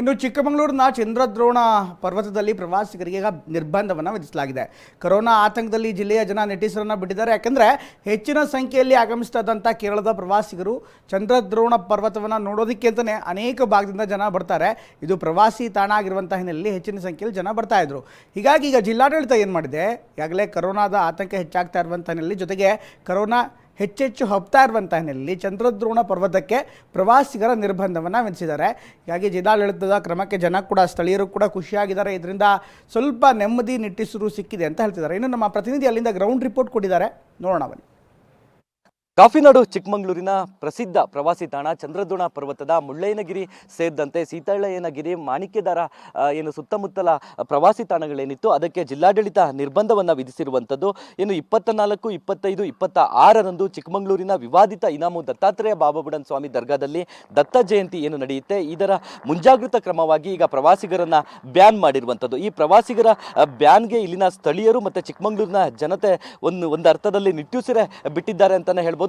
ಇನ್ನು ಚಿಕ್ಕಮಗಳೂರಿನ ಚಂದ್ರದ್ರೋಣ ಪರ್ವತದಲ್ಲಿ ಪ್ರವಾಸಿಗರಿಗೆ ನಿರ್ಬಂಧವನ್ನು ವಿಧಿಸಲಾಗಿದೆ. ಕೊರೋನಾ ಆತಂಕದಲ್ಲಿ ಜಿಲ್ಲೆಯ ಜನ ನೆಟ್ಟಿಸರನ್ನು ಬಿಟ್ಟಿದ್ದಾರೆ. ಯಾಕಂದರೆ ಹೆಚ್ಚಿನ ಸಂಖ್ಯೆಯಲ್ಲಿ ಆಗಮಿಸ್ತಾದಂಥ ಕೇರಳದ ಪ್ರವಾಸಿಗರು ಚಂದ್ರದ್ರೋಣ ಪರ್ವತವನ್ನು ನೋಡೋದಕ್ಕೆ ಅಂತಲೇ ಅನೇಕ ಭಾಗದಿಂದ ಜನ ಬರ್ತಾರೆ. ಇದು ಪ್ರವಾಸಿ ತಾಣ ಆಗಿರುವಂಥ ಹಿನ್ನೆಲೆಯಲ್ಲಿ ಹೆಚ್ಚಿನ ಸಂಖ್ಯೆಯಲ್ಲಿ ಜನ ಬರ್ತಾ ಇದ್ರು. ಹೀಗಾಗಿ ಈಗ ಜಿಲ್ಲಾಡಳಿತ ಏನು ಮಾಡಿದೆ? ಈಗಾಗಲೇ ಕೊರೋನಾದ ಆತಂಕ ಹೆಚ್ಚಾಗ್ತಾ ಇರುವಂಥ ಹಿನ್ನೆಲೆಯಲ್ಲಿ ಜೊತೆಗೆ ಕೊರೋನಾ ಹೆಚ್ಚೆಚ್ಚು ಹಬ್ತಾ ಇರುವಂಥ ಹಿನ್ನೆಲೆಯಲ್ಲಿ ಚಂದ್ರದ್ರೋಣ ಪರ್ವತಕ್ಕೆ ಪ್ರವಾಸಿಗರ ನಿರ್ಬಂಧವನ್ನು ವಿಧಿಸಿದ್ದಾರೆ. ಹೀಗಾಗಿ ಜಿಲ್ಲಾಡಳಿತದ ಕ್ರಮಕ್ಕೆ ಜನ ಕೂಡ, ಸ್ಥಳೀಯರು ಕೂಡ ಖುಷಿಯಾಗಿದ್ದಾರೆ. ಇದರಿಂದ ಸ್ವಲ್ಪ ನೆಮ್ಮದಿ, ನಿಟ್ಟಿಸಿರು ಸಿಕ್ಕಿದೆ ಅಂತ ಹೇಳ್ತಿದ್ದಾರೆ. ಇನ್ನು ನಮ್ಮ ಪ್ರತಿನಿಧಿ ಅಲ್ಲಿಂದ ಗ್ರೌಂಡ್ ರಿಪೋರ್ಟ್ ಕೊಟ್ಟಿದ್ದಾರೆ. ನೋಡೋಣ ಬನ್ನಿ. ಕಾಫಿನಾಡು ಚಿಕ್ಕಮಗಳೂರಿನ ಪ್ರಸಿದ್ಧ ಪ್ರವಾಸಿ ತಾಣ ಚಂದ್ರದ್ರೋಣ ಪರ್ವತದ ಮುಳ್ಳಯ್ಯನಗಿರಿ ಸೇರಿದಂತೆ ಸೀತಾಳಯ್ಯನಗಿರಿ ಮಾಣಿಕ್ಯದಾರ ಏನು ಸುತ್ತಮುತ್ತಲ ಪ್ರವಾಸಿ ತಾಣಗಳೇನಿತ್ತು, ಅದಕ್ಕೆ ಜಿಲ್ಲಾಡಳಿತ ನಿರ್ಬಂಧವನ್ನು ವಿಧಿಸಿರುವಂಥದ್ದು. ಇನ್ನು ಇಪ್ಪತ್ತ ನಾಲ್ಕು ಇಪ್ಪತ್ತೈದು ಇಪ್ಪತ್ತ ಆರರಂದು ಚಿಕ್ಕಮಗಳೂರಿನ ವಿವಾದಿತ ಇನಾಮು ದತ್ತಾತ್ರೇಯ ಬಾಬಾಬುಡನ್ ಸ್ವಾಮಿ ದರ್ಗಾದಲ್ಲಿ ದತ್ತ ಜಯಂತಿ ಏನು ನಡೆಯುತ್ತೆ, ಇದರ ಮುಂಜಾಗ್ರತಾ ಕ್ರಮವಾಗಿ ಈಗ ಪ್ರವಾಸಿಗರನ್ನ ಬ್ಯಾನ್ ಮಾಡಿರುವಂಥದ್ದು. ಈ ಪ್ರವಾಸಿಗರ ಬ್ಯಾನ್ಗೆ ಇಲ್ಲಿನ ಸ್ಥಳೀಯರು ಮತ್ತು ಚಿಕ್ಕಮಗಳೂರಿನ ಜನತೆ ಒಂದು ಒಂದು ಅರ್ಥದಲ್ಲಿ ನಿಟ್ಟುಸಿರೆ ಬಿಟ್ಟಿದ್ದಾರೆ ಅಂತಲೇ ಹೇಳ್ಬೋದು.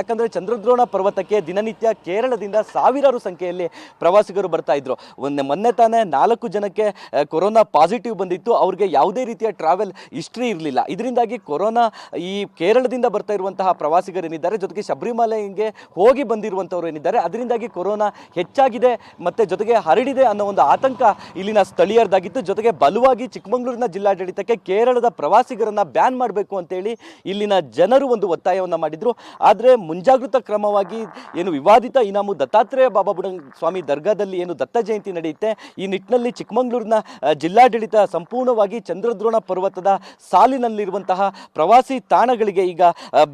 ಯಾಕಂದ್ರೆ ಚಂದ್ರದ್ರೋಣ ಪರ್ವತಕ್ಕೆ ದಿನನಿತ್ಯ ಕೇರಳದಿಂದ ಸಾವಿರಾರು ಸಂಖ್ಯೆಯಲ್ಲಿ ಪ್ರವಾಸಿಗರು ಬರ್ತಾ ಇದ್ರು. ಒಂದು ಮೊನ್ನೆ ತಾನೇ ನಾಲ್ಕು ಜನಕ್ಕೆ ಕೊರೋನಾ ಪಾಸಿಟಿವ್ ಬಂದಿತ್ತು. ಅವ್ರಿಗೆ ಯಾವುದೇ ರೀತಿಯ ಟ್ರಾವೆಲ್ ಹಿಸ್ಟ್ರಿ ಇರಲಿಲ್ಲ. ಇದರಿಂದಾಗಿ ಕೊರೋನಾ ಈ ಕೇರಳದಿಂದ ಬರ್ತಾ ಇರುವಂತಹ ಪ್ರವಾಸಿಗರೇನಿದ್ದಾರೆ ಜೊತೆಗೆ ಶಬರಿಮಲೆಗೆ ಹೋಗಿ ಬಂದಿರುವಂಥವ್ರು ಏನಿದ್ದಾರೆ, ಅದರಿಂದಾಗಿ ಕೊರೋನಾ ಹೆಚ್ಚಾಗಿದೆ ಮತ್ತೆ ಜೊತೆಗೆ ಹರಡಿದೆ ಅನ್ನೋ ಒಂದು ಆತಂಕ ಇಲ್ಲಿನ ಸ್ಥಳೀಯರದಾಗಿತ್ತು. ಜೊತೆಗೆ ಬಲವಾಗಿ ಚಿಕ್ಕಮಗಳೂರಿನ ಜಿಲ್ಲಾಡಳಿತಕ್ಕೆ ಕೇರಳದ ಪ್ರವಾಸಿಗರನ್ನ ಬ್ಯಾನ್ ಮಾಡಬೇಕು ಅಂತೇಳಿ ಇಲ್ಲಿನ ಜನರು ಒಂದು ಒತ್ತಾಯವನ್ನು ಮಾಡಿದ್ರು. ಆದರೆ ಮುಂಜಾಗೃತಾ ಕ್ರಮವಾಗಿ ಏನು ವಿವಾದಿತ ಇನಾಮು ದತ್ತಾತ್ರೇಯ ಬಾಬಾ ಬುಡನ್ ಸ್ವಾಮಿ ದರ್ಗಾದಲ್ಲಿ ಏನು ದತ್ತ ಜಯಂತಿ ನಡೆಯುತ್ತೆ, ಈ ನಿಟ್ಟಿನಲ್ಲಿ ಚಿಕ್ಕಮಗಳೂರಿನ ಜಿಲ್ಲಾಡಳಿತ ಸಂಪೂರ್ಣವಾಗಿ ಚಂದ್ರದ್ರೋಣ ಪರ್ವತದ ಸಾಲಿನಲ್ಲಿರುವಂತಹ ಪ್ರವಾಸಿ ತಾಣಗಳಿಗೆ ಈಗ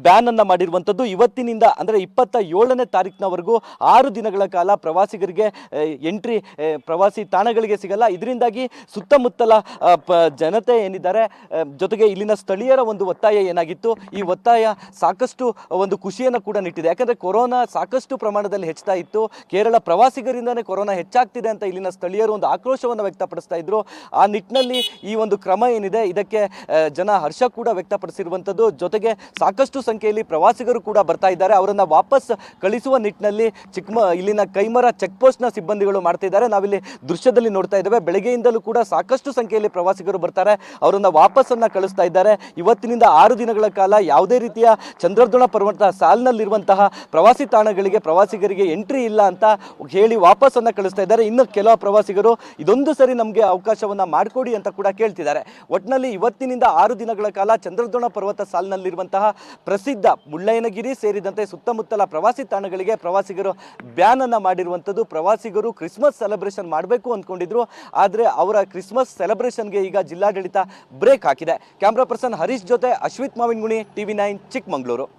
ಬ್ಯಾನ್ ಅನ್ನ ಮಾಡಿರುವಂಥದ್ದು. ಇವತ್ತಿನಿಂದ ಅಂದರೆ ಇಪ್ಪತ್ತ ಏಳನೇ ತಾರೀಕಿನವರೆಗೂ ಆರು ದಿನಗಳ ಕಾಲ ಪ್ರವಾಸಿಗರಿಗೆ ಎಂಟ್ರಿ ಪ್ರವಾಸಿ ತಾಣಗಳಿಗೆ ಸಿಗಲ್ಲ. ಇದರಿಂದಾಗಿ ಸುತ್ತಮುತ್ತಲ ಜನತೆ ಏನಿದ್ದಾರೆ ಜೊತೆಗೆ ಇಲ್ಲಿನ ಸ್ಥಳೀಯರ ಒಂದು ಒತ್ತಾಯ ಏನಾಗಿತ್ತು? ಈ ಒತ್ತಾಯ ಸಾಕಷ್ಟು ಒಂದು ಖುಷಿಯನ್ನು ಕೂಡ ನಿಟ್ಟಿದೆ. ಯಾಕಂದ್ರೆ ಕೊರೋನಾ ಸಾಕಷ್ಟು ಪ್ರಮಾಣದಲ್ಲಿ ಹೆಚ್ಚುತ್ತಾ ಇತ್ತು. ಕೇರಳ ಪ್ರವಾಸಿಗರಿಂದನೇ ಕೊರೋನಾ ಹೆಚ್ಚಾಗ್ತಿದೆ ಅಂತ ಇಲ್ಲಿನ ಸ್ಥಳೀಯರು ಒಂದು ಆಕ್ರೋಶವನ್ನು ವ್ಯಕ್ತಪಡಿಸ್ತಾ ಇದ್ರು. ಆ ನಿಟ್ಟಿನಲ್ಲಿ ಈ ಒಂದು ಕ್ರಮ ಏನಿದೆ, ಇದಕ್ಕೆ ಜನ ಹರ್ಷ ಕೂಡ ವ್ಯಕ್ತಪಡಿಸಿರುವಂಥದ್ದು ಜೊತೆಗೆ ಸಾಕಷ್ಟು ಸಂಖ್ಯೆಯಲ್ಲಿ ಪ್ರವಾಸಿಗರು ಕೂಡ ಬರ್ತಾ ಇದ್ದಾರೆ. ಅವರನ್ನು ವಾಪಸ್ ಕಳಿಸುವ ನಿಟ್ಟಿನಲ್ಲಿ ಚಿಕ್ಕಮ ಇಲ್ಲಿನ ಕೈಮರ ಚೆಕ್ ಪೋಸ್ಟ್ನ ಸಿಬ್ಬಂದಿಗಳು ಮಾಡ್ತಿದ್ದಾರೆ ನಾವಿಲ್ಲಿ ದೃಶ್ಯದಲ್ಲಿ ನೋಡ್ತಾ ಇದ್ದೇವೆ. ಬೆಳಗ್ಗೆಯಿಂದಲೂ ಕೂಡ ಸಾಕಷ್ಟು ಸಂಖ್ಯೆಯಲ್ಲಿ ಪ್ರವಾಸಿಗರು ಬರ್ತಾರೆ. ಅವರನ್ನು ವಾಪಸ್ಸನ್ನು ಕಳಿಸ್ತಾ ಇದ್ದಾರೆ. ಇವತ್ತಿನಿಂದ ಆರು ದಿನಗಳ ಕಾಲ ಯಾವುದೇ ರೀತಿಯ ಚಂದ್ರದ್ರೋಣ ಪರ್ವತ ಸಾಲಿನಲ್ಲಿರುವಂತಹ ಪ್ರವಾಸಿ ತಾಣಗಳಿಗೆ ಪ್ರವಾಸಿಗರಿಗೆ ಎಂಟ್ರಿ ಇಲ್ಲ ಅಂತ ಹೇಳಿ ವಾಪಸ್ಸನ್ನು ಕಳಿಸ್ತಾ ಇದ್ದಾರೆ. ಇನ್ನು ಕೆಲವು ಪ್ರವಾಸಿಗರು ಇದೊಂದು ಸರಿ ನಮಗೆ ಅವಕಾಶವನ್ನ ಮಾಡಿಕೊಡಿ ಅಂತ ಕೂಡ ಕೇಳ್ತಿದ್ದಾರೆ. ಒಟ್ಟಿನಲ್ಲಿ ಇವತ್ತಿನಿಂದ ಆರು ದಿನಗಳ ಕಾಲ ಚಂದ್ರದ್ರೋಣ ಪರ್ವತ ಸಾಲಿನಲ್ಲಿರುವಂತಹ ಪ್ರಸಿದ್ಧ ಮುಳ್ಳಯ್ಯನಗಿರಿ ಸೇರಿದಂತೆ ಸುತ್ತಮುತ್ತಲ ಪ್ರವಾಸಿ ತಾಣಗಳಿಗೆ ಪ್ರವಾಸಿಗರು ಬ್ಯಾನ್ ಅನ್ನು ಮಾಡಿರುವಂಥದ್ದು. ಪ್ರವಾಸಿಗರು ಕ್ರಿಸ್ಮಸ್ ಸೆಲೆಬ್ರೇಷನ್ ಮಾಡಬೇಕು ಅಂದ್ಕೊಂಡಿದ್ರು. ಆದರೆ ಅವರ ಕ್ರಿಸ್ಮಸ್ ಸೆಲೆಬ್ರೇಷನ್ಗೆ ಈಗ ಜಿಲ್ಲಾಡಳಿತ ಬ್ರೇಕ್ ಹಾಕಿದೆ. ಕ್ಯಾಮ್ರಾ ಪರ್ಸನ್ ಹರೀಶ್ ಜೊತೆ ಅಶ್ವಿತ್ ಮಾವಿನಗುಣಿ, ಟಿವಿ ನೈನ್ ಚಿಕ್ಕಮಗಳೂರು.